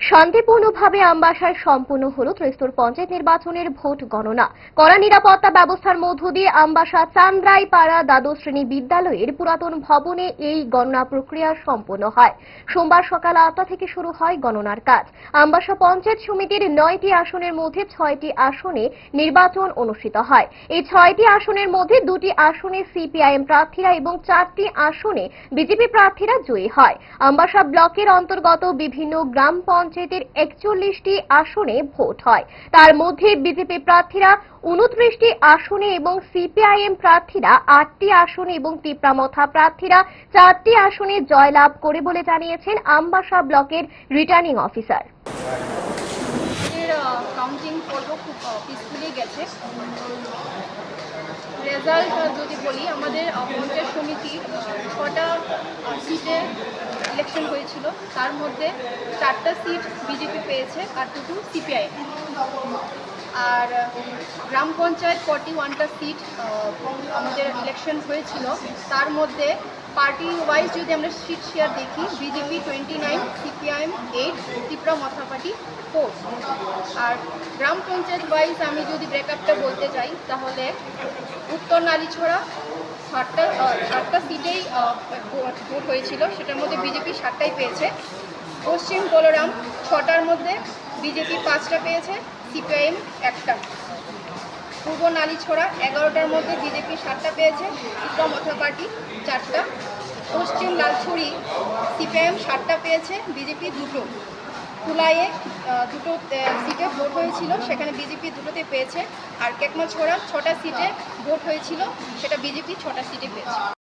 শান্তিপূর্ণভাবে আমবাসায় সম্পূর্ণ হল ত্রিস্তর পঞ্চায়েত নির্বাচনের ভোট গণনা। কড়া নিরাপত্তা ব্যবস্থার মধ্য দিয়ে আমবাসা চান্দ্রাইপাড়া দ্বাদশ শ্রেণি বিদ্যালয়ের পুরাতন ভবনে এই গণনা প্রক্রিয়া সম্পন্ন হয়। সোমবার সকাল আটটা থেকে শুরু হয় গণনার কাজ। আমবাসা পঞ্চায়েত সমিতির নয়টি আসনের মধ্যে ছয়টি আসনে নির্বাচন অনুষ্ঠিত হয়। এই ছয়টি আসনের মধ্যে দুটি আসনে সিপিআইএম প্রার্থীরা এবং চারটি আসনে বিজেপি প্রার্থীরা জয়ী হয়। আমবাসা ব্লকের অন্তর্গত বিভিন্ন গ্রাম পঞ্চায়েতের একচল্লিশটি আসনে ভোট হয়। তার মধ্যে বিজেপি প্রার্থীরা উনত্রিশটি আসনে এবং সিপিআইএম প্রার্থীরা আটটি আসনে এবং টিপ্রামথা প্রার্থীরা চারটি আসনে জয়লাভ করে বলে জানিয়েছেন আমবাসা ব্লকের রিটার্নিং অফিসার। কাউন্টিং পর্ব খুব পিসফুলি গেছে। রেজাল্ট যদি বলি, আমাদের পঞ্চায়েত সমিতি ছটা সিটে ইলেকশন হয়েছিল, তার মধ্যে চারটা সিট বিজেপি পেয়েছে আর দুটো সিপিআই আর, গ্রাম পঞ্চায়েত ফর্টি ওয়ানটা সিট আমাদের ইলেকশন হয়েছিল। তার মধ্যে পার্টি ওয়াইজ যদি আমরা সিট শেয়ার দেখি BJP twenty nine CPIM eight Tripura Motha party four আর, গ্রাম পঞ্চায়েত ওয়াইজ আমি যদি ব্রেকআপটা বলতে চাই, তাহলে উত্তর নালীছড়া আহ, ষাটটা সিটেই ভোট হয়েছিল। সেটার মধ্যে বিজেপি সাতটাই পেয়েছে। পশ্চিম বলরাম ছটার মধ্যে বিজেপি পাঁচটা পেয়েছে সিপিআইএম একটা। পূর্ব নালিছড়া এগারোটার মধ্যে বিজেপি সাতটা পেয়েছে মথা পার্টি চারটা। পশ্চিম লালছড়ি সিপিআইএম সাতটা পেয়েছে বিজেপি দুটো। কুলাইয়ে আহ, দুটো সিটে ভোট হয়েছিল সেখানে বিজেপি দুটোতে পেয়েছে। আর কেকমা ছোড়া ছটা সিটে ভোট হয়েছিল সেটা বিজেপি ছটা সিটে পেয়েছে।